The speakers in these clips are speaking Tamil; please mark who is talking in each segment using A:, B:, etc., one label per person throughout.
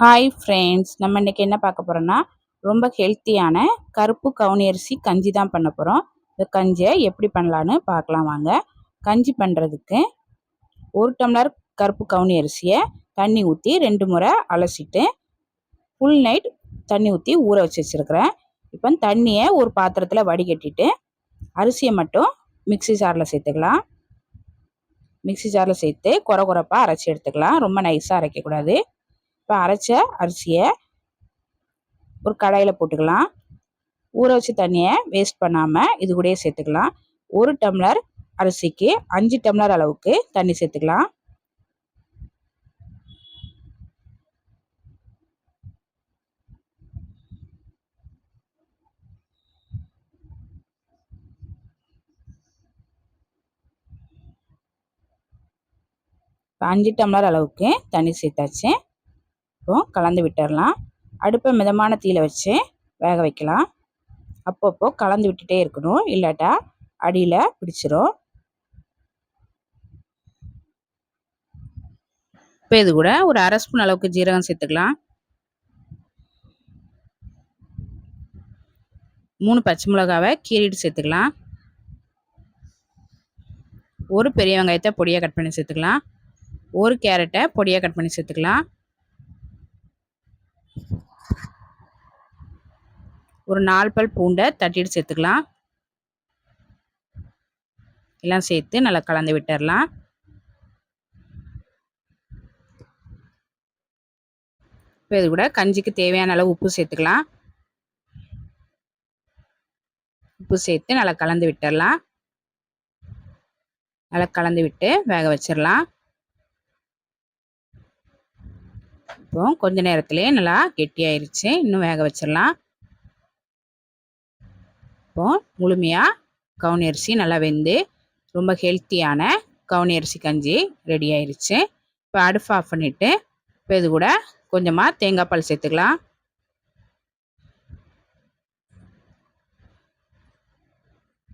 A: ஹாய் ஃப்ரெண்ட்ஸ் நம்ம இன்றைக்கி என்ன பார்க்க போகிறோன்னா ரொம்ப ஹெல்த்தியான கருப்பு கவுனி அரிசி கஞ்சி தான் பண்ண போகிறோம் இந்த கஞ்சியை எப்படி பண்ணலான்னு பார்க்கலாம் வாங்க. கஞ்சி பண்ணுறதுக்கு ஒரு டம்ளர் கருப்பு கவுனி அரிசியை தண்ணி ஊற்றி ரெண்டு முறை அலசிட்டு ஃபுல் நைட் தண்ணி ஊற்றி ஊற வச்சு வச்சுருக்கிறேன். இப்போ தண்ணியை ஒரு பாத்திரத்தில் வடிகட்டிட்டு அரிசியை மட்டும் மிக்சி ஜாரில் சேர்த்துக்கலாம். மிக்சி ஜாரில் சேர்த்து குறை குறைப்பாக அரைச்சி எடுத்துக்கலாம். ரொம்ப நைஸாக அரைக்கக்கூடாது இப்போ அரைச்ச அரிசியை ஒரு கடாயில் போட்டுக்கலாம். ஊற வச்ச தண்ணியை வேஸ்ட் பண்ணாமல் இது கூடயே சேர்த்துக்கலாம். ஒரு டம்ளர் அரிசிக்கு அஞ்சு டம்ளர் அளவுக்கு தண்ணி சேர்த்துக்கலாம். அஞ்சு டம்ளர் அளவுக்கு தண்ணி சேர்த்தாச்சு. இப்போ கலந்து விட்டுடலாம் அடுப்பை மிதமான தீயில் வச்சு வேக வைக்கலாம். அப்பப்போ கலந்து விட்டுட்டே இருக்கணும். இல்லாட்டா அடியில் பிடிச்சிரும். இப்போ இது கூட ஒரு அரை ஸ்பூன் அளவுக்கு ஜீரகம் சேர்த்துக்கலாம். மூணு பச்சை மிளகாவை கீறிட்டு சேர்த்துக்கலாம். ஒரு பெரிய வெங்காயத்தை பொடியாக கட் பண்ணி சேர்த்துக்கலாம். ஒரு கேரட்டை பொடியாக கட் பண்ணி சேர்த்துக்கலாம். ஒரு நாலு பல் பூண்டை தட்டிட்டு சேர்த்துக்கலாம். எல்லாம் சேர்த்து நல்லா கலந்து விட்டுடலாம் இப்போ இது கூட கஞ்சிக்கு தேவையான அளவு உப்பு சேர்த்துக்கலாம். உப்பு சேர்த்து நல்லா கலந்து விட்டுடலாம் நல்லா கலந்து விட்டு வேக வச்சிடலாம். இப்போ கொஞ்ச நேரத்துலேயே நல்லா கெட்டியாயிருச்சு. இன்னும் வேக வச்சிடலாம். அப்போது முழுமையாக கவுனி அரிசி நல்லா வெந்து ரொம்ப ஹெல்த்தியான கவுனி அரிசி கஞ்சி ரெடி ஆயிடுச்சு இப்போ அடுப்பு ஆஃப் பண்ணிவிட்டு இப்போ இது கூட கொஞ்சமாக தேங்காய் பால் சேர்த்துக்கலாம்.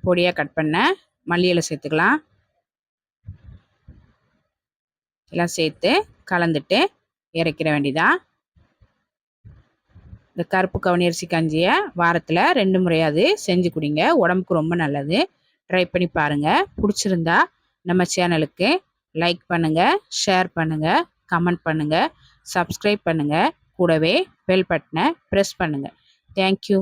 A: பொடியாக கட் பண்ண மல்லியலை சேர்த்துக்கலாம். எல்லாம் சேர்த்து கலந்துட்டு இறக்கிற வேண்டியதான் இந்த கருப்பு கவனியரிசி கஞ்சியை வாரத்தில் ரெண்டு முறையாவது செஞ்சு குடிங்க. உடம்புக்கு ரொம்ப நல்லது. ட்ரை பண்ணி பாருங்கள் பிடிச்சிருந்தா நம்ம சேனலுக்கு லைக் பண்ணுங்கள் ஷேர் பண்ணுங்கள் கமெண்ட் பண்ணுங்கள் சப்ஸ்கிரைப் பண்ணுங்கள் கூடவே பெல் பட்டனை ப்ரெஸ் பண்ணுங்கள் தேங்க்யூ